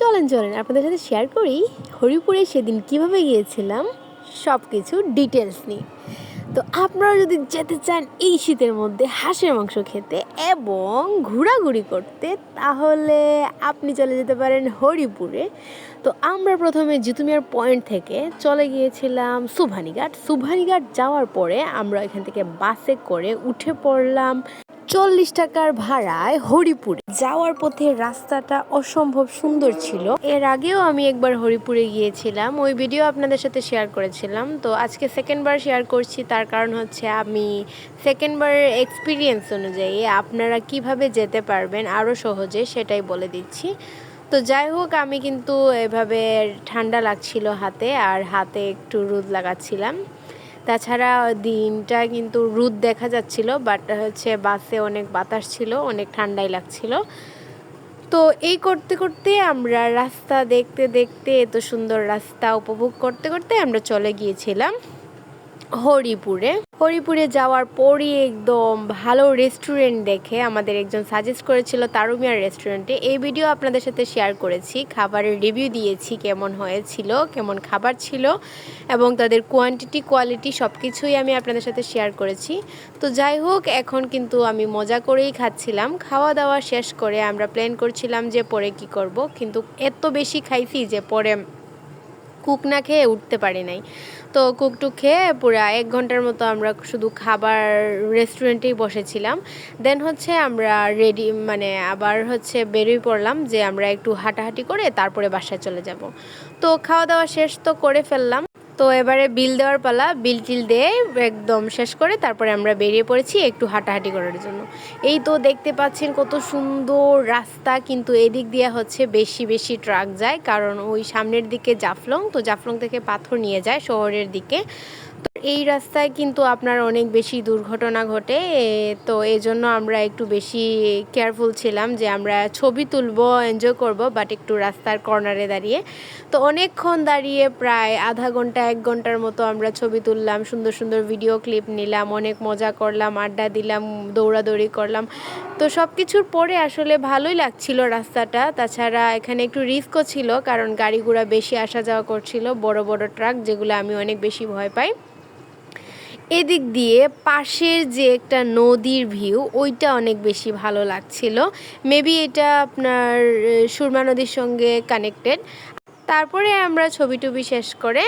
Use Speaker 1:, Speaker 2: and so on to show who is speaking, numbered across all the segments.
Speaker 1: চলেন চলেন। আপনাদের সাথে শেয়ার করি হরিপুরে সেদিন কীভাবে গিয়েছিলাম সব কিছু ডিটেলস নিয়ে। তো আপনারা যদি যেতে চান এই শীতের মধ্যে হাঁসের মাংস খেতে এবং ঘোরাঘুরি করতে, তাহলে আপনি চলে যেতে পারেন হরিপুরে। তো আমরা প্রথমে জিতুমিয়ার পয়েন্ট থেকে চলে গিয়েছিলাম সুভানিঘাট সুভানিঘাট যাওয়ার পরে আমরা এখান থেকে বাসে করে উঠে পড়লাম। চল্লিশ টাকার ভাড়ায় হরিপুরে। যাওয়ার পথে রাস্তাটা অসম্ভব সুন্দর ছিল। এর আগেও আমি একবার হরিপুরে গিয়েছিলাম। ওই ভিডিও আপনাদের সাথে শেয়ার করেছিলাম। তো আজকে সেকেন্ডবার শেয়ার করছি। তার কারণ হচ্ছে আমি সেকেন্ডবারের এক্সপিরিয়েন্স অনুযায়ী আপনারা কীভাবে যেতে পারবেন আরও সহজে সেটাই বলে দিচ্ছি। তো যাই হোক, আমি কিন্তু এভাবে ঠান্ডা লাগছিল হাতে আর হাতে একটু রোদ লাগাচ্ছিলাম। তাছাড়া দিনটা কিন্তু রোদ দেখা যাচ্ছিল বাট হচ্ছে বাসে অনেক বাতাস ছিল, অনেক ঠান্ডাই লাগছিল। তো এই করতে করতে আমরা রাস্তা দেখতে দেখতে, এত সুন্দর রাস্তা উপভোগ করতে করতে আমরা চলে গিয়েছিলাম। হরিপুরে। হরিপুরে যাওয়ার পরই একদম ভালো রেস্টুরেন্ট দেখে আমাদের একজন সাজেস্ট করেছিল তারুমিয়ার রেস্টুরেন্টে এই ভিডিও আপনাদের সাথে শেয়ার করেছি। খাবারের রিভিউ দিয়েছি কেমন হয়েছিল, কেমন খাবার ছিল এবং তাদের কোয়ান্টিটি কোয়ালিটি সব কিছুই আমি আপনাদের সাথে শেয়ার করেছি। তো যাই হোক, এখন কিন্তু আমি মজা করেই খাচ্ছিলাম। খাওয়া দাওয়া শেষ করে আমরা প্ল্যান করছিলাম যে পরে কি করব, কিন্তু এত বেশি খাইছি যে পরে কুক না খেয়ে উঠতে পারি নাই। তো কুকটুক খেয়ে পুরো এক ঘণ্টার মতো আমরা শুধু খাবার রেস্টুরেন্টেই বসেছিলাম। দেন হচ্ছে আমরা রেডি মানে আবার হচ্ছে বেরিয়ে পড়লাম যে আমরা একটু হাঁটাহাঁটি করে তারপরে বাসায় চলে যাব। তো খাওয়া দাওয়া শেষ তো করে ফেললাম। তো এবারে বিল দেওয়ার পালা, বিল টিল দিয়ে একদম শেষ করে তারপরে আমরা বেরিয়ে পড়েছি একটু হাঁটাহাঁটি করার জন্য। এই তো দেখতে পাচ্ছেন কত সুন্দর রাস্তা, কিন্তু এদিক দিয়ে হচ্ছে বেশি বেশি ট্রাক যায়। কারণ ওই সামনের দিকে জাফলং, তো জাফলং থেকে পাথর নিয়ে যায় শহরের দিকে। এই রাস্তায় কিন্তু আপনার অনেক বেশি দুর্ঘটনা ঘটে, তো এই জন্য আমরা একটু বেশি কেয়ারফুল ছিলাম যে আমরা ছবি তুলবো এনজয় করব বাট একটু রাস্তার কর্নারে দাঁড়িয়ে। তো অনেকক্ষণ দাঁড়িয়ে প্রায় আধা ঘণ্টা, এক ঘণ্টার মতো আমরা ছবি তুললাম, সুন্দর সুন্দর ভিডিও ক্লিপ নিলাম, অনেক মজা করলাম, আড্ডা দিলাম, দৌড়াদৌড়ি করলাম। তো সব কিছুর পরে আসলে ভালোই লাগছিল রাস্তাটা। তাছাড়া এখানে একটু রিস্কও ছিল, কারণ গাড়ি ঘোড়া বেশি আসা যাওয়া করছিল, বড় বড় ট্রাক যেগুলো আমি অনেক বেশি ভয় পাই। এদিক দিয়ে পাশের যে একটা নদীর ভিউ, ওইটা অনেক বেশি ভালো লাগছিল। মেবি এটা আপনার সুরমা নদীর সঙ্গে কানেক্টেড তারপরে আমরা ছবি টবি শেষ করে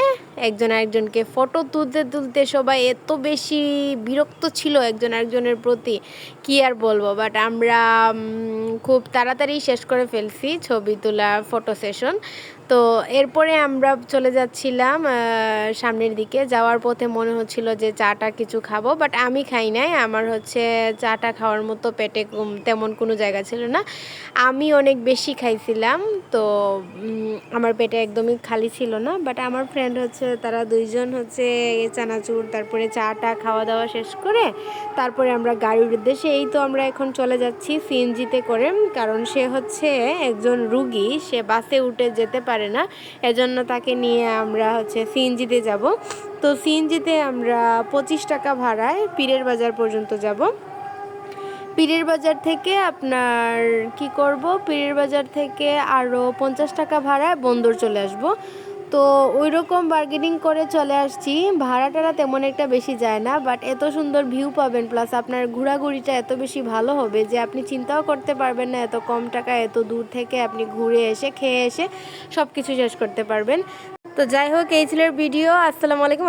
Speaker 1: একজন আরেকজনকে ফটো তুলতে তুলতে সবাই এত বেশি বিরক্ত ছিল একজন আরেকজনের প্রতি, কি আর বলব? বাট আমরা খুব তাড়াতাড়ি শেষ করে ফেলছি ছবি তোলা ফটো সেশন তো এরপরে আমরা চলে যাচ্ছিলাম সামনের দিকে। যাওয়ার পথে মনে হচ্ছিল যে চাটা কিছু খাব বাট আমি খাই নাই। আমার হচ্ছে চাটা খাওয়ার মতো পেটে তেমন কোনো জায়গা ছিল না। আমি অনেক বেশি খাইছিলাম, তো আমার পেটে একদমই খালি ছিল না। বাট আমার ফ্রেন্ড হচ্ছে, তারা দুইজন হচ্ছে চানাচুর, তারপরে চাটা খাওয়া দাওয়া শেষ করে, তারপরে আমরা গাড়ির উদ্দেশ্যে, এই তো আমরা এখন চলে যাচ্ছি সিএনজিতে করে। কারণ সে হচ্ছে একজন রুগী, সে বাসে উঠে যেতে পারে পারে না। এজন্য তাকে নিয়ে আমরা হচ্ছে সিএনজিতে যাব। তো সিএনজিতে আমরা পঁচিশ টাকা ভাড়ায় পীরের বাজার পর্যন্ত যাব। পীরের বাজার থেকে আপনার কি করব? পীরের বাজার থেকে আরও পঞ্চাশ টাকা ভাড়ায় বন্দর চলে আসব। তো ওই রকম বার্গেনিং করে চলে আসছি। ভাড়াটারা তেমন একটা বেশি যায় না বাট এত সুন্দর ভিউ পাবেন প্লাস আপনার ঘোরাঘুরিটা এত বেশি ভালো হবে যে আপনি চিন্তাও করতে পারবেন না, এত কম টাকা, এত দূর থেকে আপনি ঘুরে এসে, খেয়ে এসে সব কিছু শেষ করতে পারবেন। তো যাই হোক, এই ছিল ভিডিও আসসালামু আলাইকুম